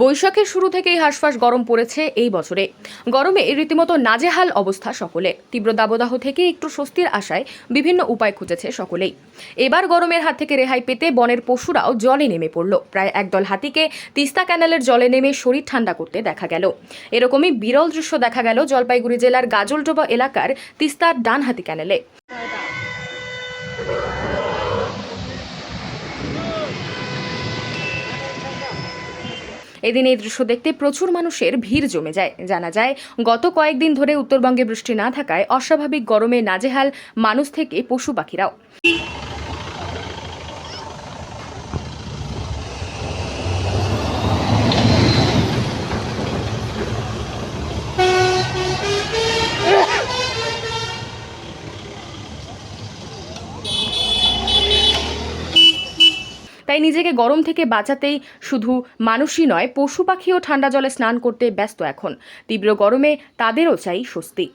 বৈশাখের শুরু থেকেই হাঁসফাঁস গরম পড়েছে এই বছরে। গরমে রীতিমতো নাজেহাল অবস্থা সকলে। তীব্র দাবদাহ থেকে একটু স্বস্তির আশায় বিভিন্ন উপায় খুঁজেছে সকলেই। এবার গরমের হাত থেকে রেহাই পেতে বনের পশুরাও জলে নেমে পড়ল। প্রায় একদল হাতিকে তিস্তা ক্যানেলের জলে নেমে শরীর ঠান্ডা করতে দেখা গেল। এরকমই বিরল দৃশ্য দেখা গেল জলপাইগুড়ি জেলার গাজলডোবা এলাকার তিস্তার ডানহাতি ক্যানেলে। এদিন এই দৃশ্য দেখতে প্রচুর মানুষের ভিড় জমে যায়। জানা যায়, গত কয়েকদিন ধরে উত্তরবঙ্গে বৃষ্টি না থাকায় অস্বাভাবিক গরমে নাজেহাল মানুষ থেকে পশু পাখিরাও। তাই নিজেকে গরম থেকে বাঁচাতেই শুধু মানুষই নয়, পশু পাখিও ঠান্ডা জলে স্নান করতে ব্যস্ত এখন। তীব্র গরমে তাদেরও চাই স্বস্তি।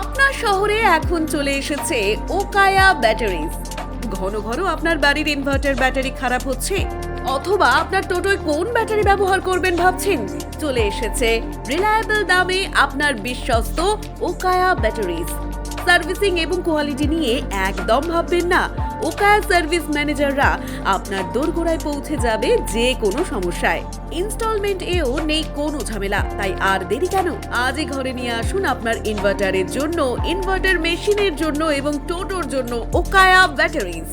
আপনার শহরে এখন চলে এসেছে ওকায়া ব্যাটারিজ। ঘন ঘন আপনার বাড়ির ইনভার্টার ব্যাটারি খারাপ হচ্ছে, অথবা আপনার টোটোয় কোন ব্যাটারি ব্যবহার করবেন ভাবছেন? চলে এসেছে রিলায়েবল দামে আপনার বিশ্বস্ত ওকায়া ব্যাটারিজ। সার্ভিসিং এবং কোয়ালিটি নিয়ে একদম ভাববেন না ওকায়া সার্ভিস ম্যানেজাররা আপনার দোরগোড়ায় পৌঁছে যাবে যে কোনো সমস্যায়। ইনস্টলমেন্ট এও নেই কোনো ঝামেলা। তাই আর দেরি কেন? আজই ঘরে নিয়ে আসুন আপনার ইনভার্টারের জন্য, ইনভার্টার মেশিনের জন্য এবং টোটোর জন্য ওকায়া ব্যাটারিজ।